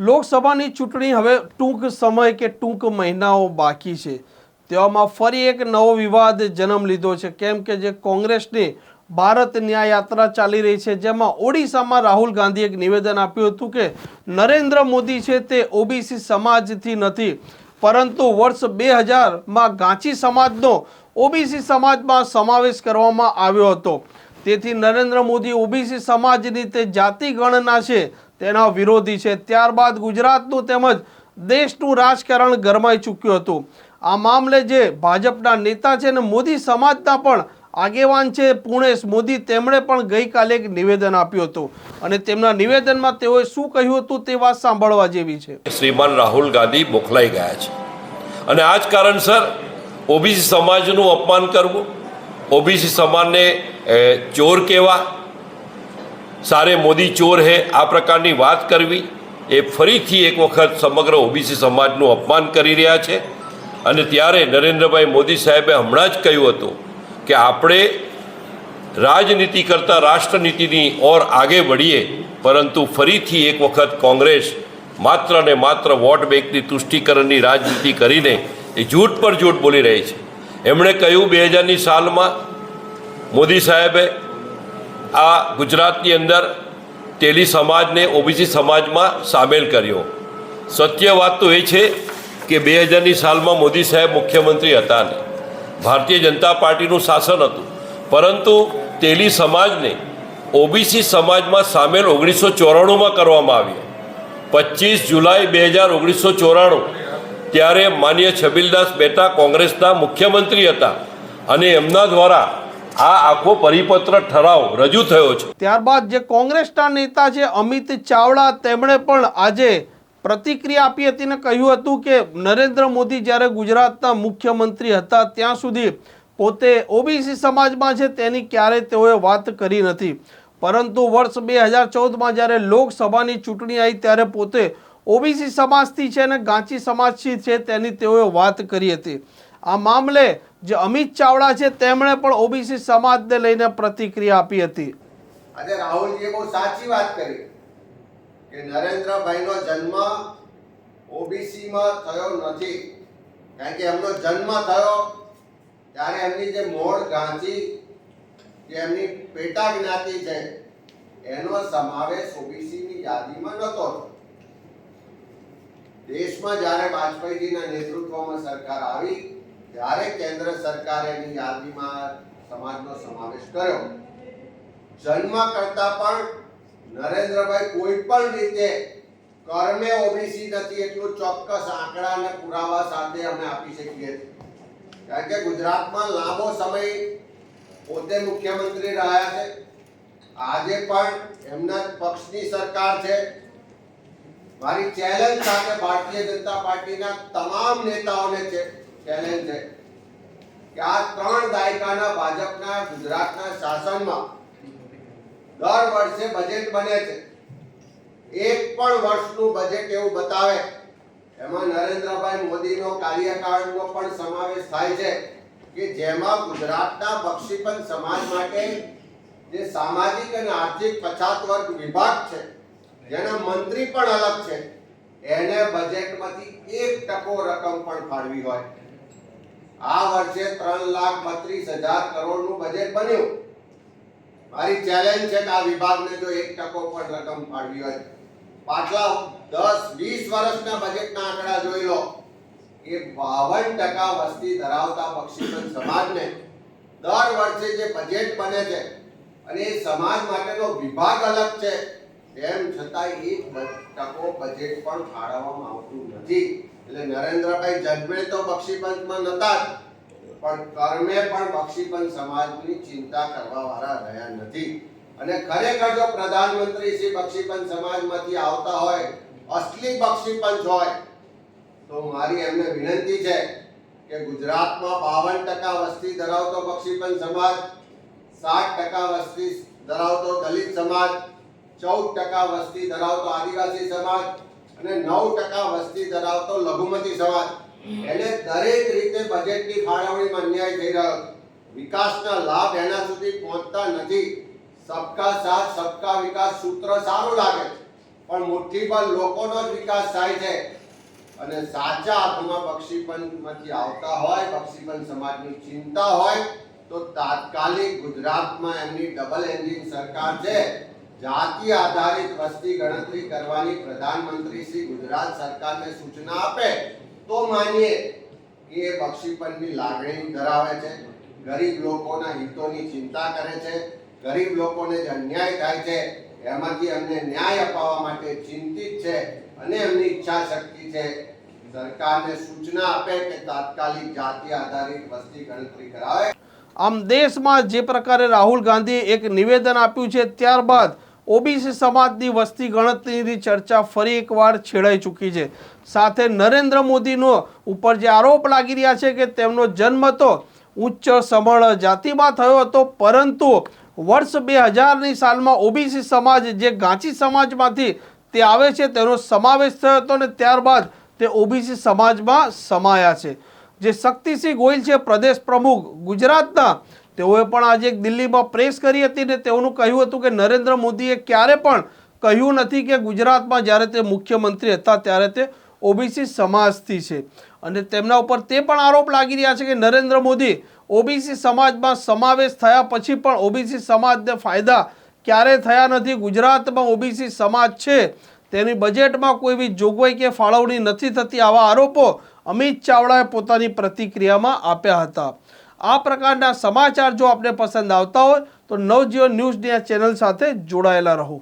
લોકસભાની ચૂંટણી હવે ટૂંક સમય કે ટૂંક મહિનાઓ બાકી છે. તેવામાં ફરી એક નવો વિવાદ જન્મ લીધો છે. કેમ કે જે કોંગ્રેસની ભારત ન્યાય યાત્રા ચાલી રહી છે, જેમાં ઓડિશામાં રાહુલ ગાંધીએ એક નિવેદન આપ્યું હતું કે નરેન્દ્ર મોદી છે તે ઓબીસી સમાજથી નથી, પરંતુ વર્ષ બે હજારમાં ગાંચી સમાજનો ઓબીસી સમાજમાં સમાવેશ કરવામાં આવ્યો હતો. તેથી નરેન્દ્ર મોદી ઓબીસી સમાજની તે જાતિ ગણના છે તેના વિરોધી છે. ત્યારબાદ ગુજરાતનું તેમજ દેશનું રાજકારણ ગરમાઈ ચૂક્યું હતું. આ મામલે જે ભાજપના નેતા છે ને મોદી સમાજના પણ આગેવાન છે પૂર્ણેશ મોદી, તેમણે પણ ગઈકાલે એક નિવેદન આપ્યું હતું. અને તેમના નિવેદનમાં તેઓએ શું કહ્યું હતું તે વાત સાંભળવા જેવી છે. શ્રીમાન રાહુલ ગાંધી મોકલાઈ ગયા છે. અને આ જ કારણસર ઓબીસી સમાજનું અપમાન કરવું, ઓબીસી સમાજને ચોર કહેવા સારે મોદી ચોર હે, આ પ્રકારની વાત કરવી એ ફરીથી એક વખત સમગ્ર ઓબીસી સમાજનું અપમાન કરી રહ્યા છે. અને ત્યારે નરેન્દ્રભાઈ મોદી સાહેબે હમણાં જ કહ્યું હતું કે આપણે રાજનીતિ કરતાં રાષ્ટ્રનીતિની ઓર આગે વળીએ, પરંતુ ફરીથી એક વખત કોંગ્રેસ માત્ર ને માત્ર વોટ બેંકની તુષ્ટિકરણની રાજનીતિ કરીને એ જૂઠ પર જૂઠ બોલી રહી છે. એમણે કહ્યું, બે હજારની સાલમાં મોદી સાહેબે આ ગુજરાતની અંદર તેલી સમાજને ઓબીસી સમાજમાં સામેલ કર્યો. સત્ય વાત તો એ છે કે બે હજારની સાલમાં મોદી સાહેબ મુખ્યમંત્રી હતા ને. ભારતીય જનતા પાર્ટીનું શાસન હતું. પરંતુ તેલી સમાજને ઓબીસી સમાજમાં સામેલ ઓગણીસો ચોરાણુંમાં કરવામાં આવ્યો. પચીસ જુલાઈ બે હજાર ઓગણીસો ચોરાણું, ત્યારે માન્ય છબીલદાસ બેટા કોંગ્રેસના મુખ્યમંત્રી હતા અને એમના દ્વારા આ આખો પરિપત્ર ઠરાવ રજૂ થયો છે. ત્યારબાદ જે કોંગ્રેસના નેતા છે અમિત ચાવડા, તેમણે પણ આજે પ્રતિક્રિયા આપી હતી ને કહ્યું હતું કે નરેન્દ્ર મોદી જ્યારે ગુજરાતના મુખ્યમંત્રી હતા, ત્યાં સુધી પોતે ઓબીસી સમાજમાં છે તેની ક્યારેય તેઓએ વાત કરી નથી. પરંતુ વર્ષ બે હજાર ચૌદમાં જ્યારે લોકસભાની ચૂંટણી આવી ત્યારે પોતે ઓબીસી સમાજથી છે અને ગાંચી સમાજથી છે તેની તેઓએ વાત કરી હતી. આ મામલે જે અમિત ચાવડા છે, તેમણે પણ ઓબીસી સમાજને લઈને પ્રતિક્રિયા આપી હતી. આજે રાહુલજીએ બહુ સાચી વાત કરી કે નરેન્દ્રભાઈનો જન્મ ઓબીસીમાં થયો નથી. કારણ કે એમનો જન્મ થયો ત્યારે એમની જે મૂળ ગાંધી, જે એમની પેટા જ્ઞાતિ છે, એનો સમાવેશ ઓબીસીની યાદીમાં નહોતો. દેશમાં જ્યારે વાજપેયીજીના નેતૃત્વમાં સરકાર આવી ત્યારે કેન્દ્ર સરકારે એની યાદીમાં સમાજનો સમાવેશ કર્યો. જન્મ કરતા પણ નરેન્દ્રભાઈ કોઈ પણ રીતે કર્મે ઓબીસી નથી એટલું ચોક્કસ આંકડા અને પુરાવા સાથે અમે આપી શકીએ કારણ કે ગુજરાતમાં લાંબો સમય પોતે મુખ્યમંત્રી રહ્યા છે. આજે પણ એમના પક્ષની સરકાર છે. મારી ચેલેન્જ સાથે ભારતીય જનતા પાર્ટીના તમામ નેતાઓને છે. ચેલેન્જ છે. કે આ ત્રણ દાયકાના ભાજપના, ગુજરાતના શાસનમાં દર વર્ષે બજેટ બને છે. એક પણ વર્ષનું બજેટ એવું બતાવે. એમાં નરેન્દ્રભાઈ મોદીનો કાર્યકાળનો પણ સમાવેશ થાય છે કે જેમાં ગુજરાતના બક્ષીપન સમાજ માટે જે સામાજિક અને આર્થિક પછાત વર્ગ વિભાગ છે, જેના મંત્રી પણ અલગ છે, એને બજેટમાંથી એક ટકો રકમ પણ ફાળવી હોય. આ વર્ષે ત્રણ લાખ બત્રીસ હજાર કરોડનું બજેટ બન્યું. મારી ચેલેન્જ છે કે આ વિભાગને જો એક ટકો પણ રકમ ફાળવી હોય. પાછલા દસ, વીસ વર્ષના બજેટના આંકડા જોઈ લો. કે બાવન ટકા વસ્તી ધરાવતા બક્ષીપંચ સમાજને દર વર્ષે જે બજેટ બને છે અને એ સમાજ માટેનો વિભાગ અલગ છે, તેમ છતાં એક ટકો બજેટ પણ ફાળવવામાં આવતું નથી. એટલે નરેન્દ્રભાઈ જન્મે તો બક્ષીપંચમાં નતા જ, પણ કર્મે પણ બક્ષીપંચ સમાજની ચિંતા કરવા વાળા રહ્યા નથી. અને ખરેખર જો પ્રધાનમંત્રી શ્રી બક્ષીપંચ સમાજમાંથી આવતા હોય, અસલી બક્ષીપંચ હોય, તો મારી એમને વિનંતી છે કે ગુજરાતમાં બાવન ટકા વસ્તી ધરાવતો બક્ષીપંચ સમાજ, સાત ટકા વસ્તી ધરાવતો દલિત સમાજ, ચૌદ ટકા વસ્તી ધરાવતો આદિવાસી સમાજ અને નવ ટકા વસ્તી ધરાવતો લઘુમતી સમાજ. એને દરેક રીતે બજેટની ફાળવણીમાં અન્યાય થઈ રહ્યો. વિકાસના લાભ એના સુધી પહોંચતા નથી. સબકા સાથ, સબકા વિકાસ સૂત્ર સારું લાગે છે, પણ મુઠ્ઠીભર લોકોનો જ વિકાસ થાય છે. અને સાચા અર્થમાં બક્ષીપંચમાંથી આવતા હોય બક્ષીપંચ સમાજની ચિંતા હોય, તો તાત્કાલિક ગુજરાતમાં એમની ડબલ એન્જિન સરકાર છે. જાતિ આધારિત વસ્તી ગણતરી કરવાની પ્રધાનમંત્રી શ્રી ગુજરાત સરકારને સૂચના આપે તો માનીએ કે એ બક્ષીપંચની લાગણી ધરાવે છે, ગરીબ લોકોના હિતોની ચિંતા કરે છે, ગરીબ લોકોને જે અન્યાય થાય છે, એમાંથી અમને ન્યાય અપાવવા માટે ચિંતિત છે અને એમની ઈચ્છા શક્તિ છે. સરકારને સૂચના આપે કે તાત્કાલિક જાતિ આધારિત વસ્તી ગણતરી કરાવે. આમ દેશમાં જે પ્રકારે રાહુલ ગાંધીએ એક નિવેદન આપ્યું છે, ત્યારબાદ ઓબીસી સમાજની વસ્તી ગણતરીની ચર્ચા ફરી એકવાર છેડાઈ ચૂકી છે. સાથે નરેન્દ્ર મોદીનો ઉપર જે આરોપ લાગી રહ્યા છે કે તેમનો જન્મ તો ઉચ્ચ સમળ જાતિમાં થયો હતો, પરંતુ વર્ષ બે હજારની સાલમાં ઓબીસી સમાજ જે ગાંચી સમાજમાંથી તે આવે છે, તેનો સમાવેશ થયો હતો અને ત્યારબાદ તે ઓબીસી સમાજમાં સમાયા છે. જે શક્તિસિંહ ગોહિલ છે, પ્રદેશ પ્રમુખ, ગુજરાતના તેઓએ પણ આજે એક દિલ્હીમાં પ્રેસ કરી હતી ને તેઓનું કહ્યું હતું કે નરેન્દ્ર મોદીએ ક્યારે પણ કહ્યું નથી કે ગુજરાતમાં જ્યારે તે મુખ્યમંત્રી હતા ત્યારે તે ઓબીસી સમાજથી છે. અને તેમના ઉપર તે પણ આરોપ લાગી રહ્યા છે કે નરેન્દ્ર મોદી ઓબીસી સમાજમાં સમાવેશ થયા પછી પણ ઓબીસી સમાજને ફાયદા ક્યારે થયા નથી, ગુજરાતમાં ઓબીસી સમાજ છે, તેની બજેટમાં કોઈ બી જોગવાઈ કે ફાળવણી નથી થતી આવા આરોપો અમિત ચાવડાએ પોતાની પ્રતિક્રિયામાં આપ્યા હતા. આ પ્રકારના સમાચાર જો આપને પસંદ આવતા હોય, તો નવજીવન ન્યૂઝની આ ચેનલ સાથે જોડાયેલા રહો.